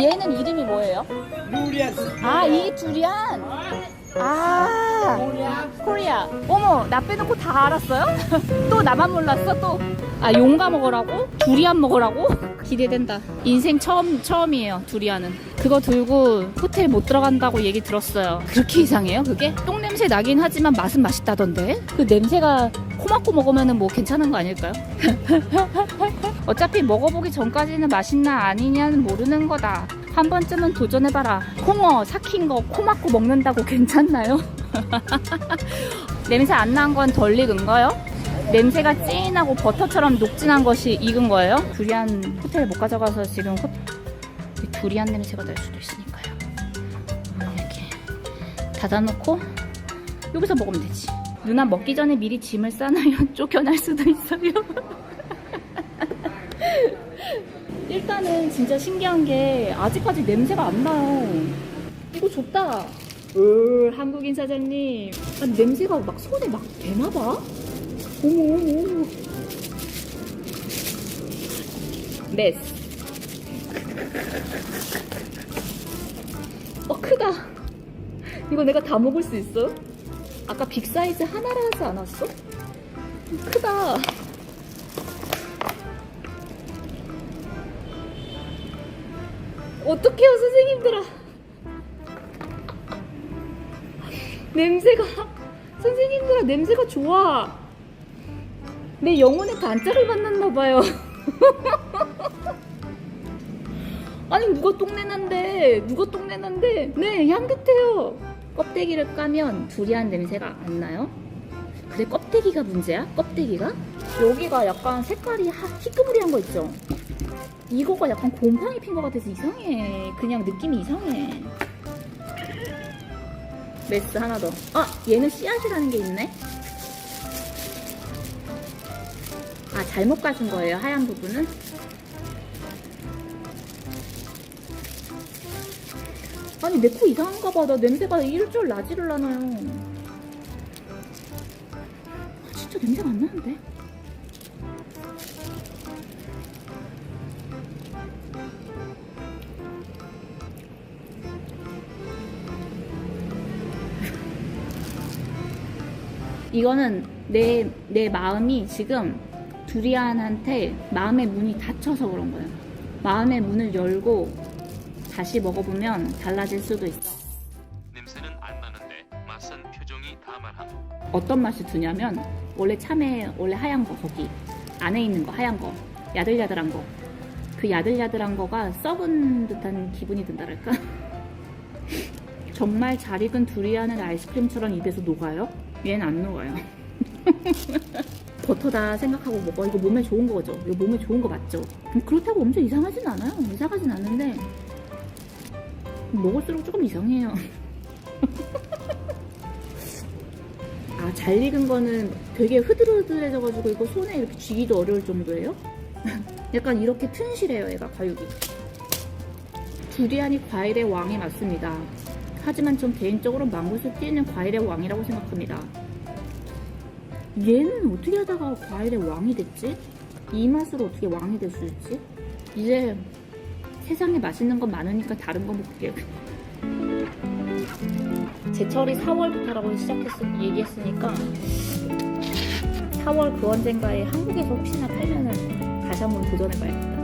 얘는 이름이 뭐예요? Durian. 아, 이 두리안. 아. 코리아. 어머, 나 빼놓고 다 알았어요? 또 나만 몰랐어, 또. 아, 용가 먹으라고? 두리안 먹으라고? 기대된다. 인생 처음, 처음이에요, 두리안은. 그거 들고 호텔 못 들어간다고 얘기 들었어요. 그렇게 이상해요, 그게? 똥 냄새 나긴 하지만 맛은 맛있다던데? 그 냄새가 코 막고 먹으면 뭐 괜찮은 거 아닐까요? 어차피 먹어보기 전까지는 맛있나 아니냐는 모르는 거다. 한 번쯤은 도전해봐라. 콩어 삭힌 거 코 막고 먹는다고 괜찮나요? 냄새 안 난 건 덜 익은 거요? 냄새가 찐하고 버터처럼 녹진한 것이 익은 거예요? 두리안 호텔 못 가져가서 지금 호... 두리안 냄새가 날 수도 있으니까요. 이렇게 닫아놓고 여기서 먹으면 되지. 누나 먹기 전에 미리 짐을 싸놔야 쫓겨날 수도 있어요. 일단은 진짜 신기한 게 아직까지 냄새가 안 나요. 이거 좋다. 을 한국인 사장님. 아니, 냄새가 막 손에 막 되나봐? 어머, 어머, 어머. 메스. 어, 크다. 이거 내가 다 먹을 수 있어? 아까 빅 사이즈 하나라 하지 않았어? 크다. 어떡해요, 선생님들아. 냄새가, 선생님들아, 냄새가 좋아. 내 영혼의 단짝을 만났나봐요. 아니, 누가 똥내난데, 누가 똥내난데, 네, 향긋해요. 껍데기를 까면 두리안 냄새가 안 나요? 그래, 껍데기가 문제야? 껍데기가? 여기가 약간 색깔이 하- 희끄무리한 거 있죠? 이거가 약간 곰팡이 핀 것 같아서 이상해. 그냥 느낌이 이상해. 메스 하나 더. 아, 얘는 씨앗이라는 게 있네? 아, 잘못 가진 거예요, 하얀 부분은? 아니, 내 코 이상한가 봐. 나 냄새가 줄 나지를 않아요. 아, 진짜 냄새가 안 나는데? 이거는 내, 내 마음이 지금 두리안한테 마음의 문이 닫혀서 그런 거예요. 마음의 문을 열고 다시 먹어보면 달라질 수도 있어. 냄새는 안 나는데 맛은 표정이 다 말함. 어떤 맛이 드냐면 원래 참외 원래 하얀 거 거기 안에 있는 거 하얀 거 야들야들한 거 그 야들야들한 거가 썩은 듯한 기분이 든다랄까 정말 잘 익은 두리안은 아이스크림처럼 입에서 녹아요? 얘는 안 녹아요 버터다 생각하고 먹어 이거 몸에 좋은 거죠 이거 몸에 좋은 거 맞죠 음, 그렇다고 엄청 이상하진 않아요 이상하진 않은데 먹을수록 조금 이상해요 아, 잘 익은 거는 되게 흐들흐들해져가지고 이거 손에 이렇게 쥐기도 어려울 정도예요? 약간 이렇게 튼실해요, 얘가 과육이. 두리안이 과일의 왕이 맞습니다. 하지만 전 개인적으로 망고스 뛰는 과일의 왕이라고 생각합니다. 얘는 어떻게 하다가 과일의 왕이 됐지? 이 맛으로 어떻게 왕이 될 수 있지? 이제 세상에 맛있는 건 많으니까 다른 거 먹게요. 제철이 4월부터라고 시작했 얘기했으니까 4월 그 언젠가에 한국에서 혹시나 팔면은 다시 한번 도전해봐야겠다.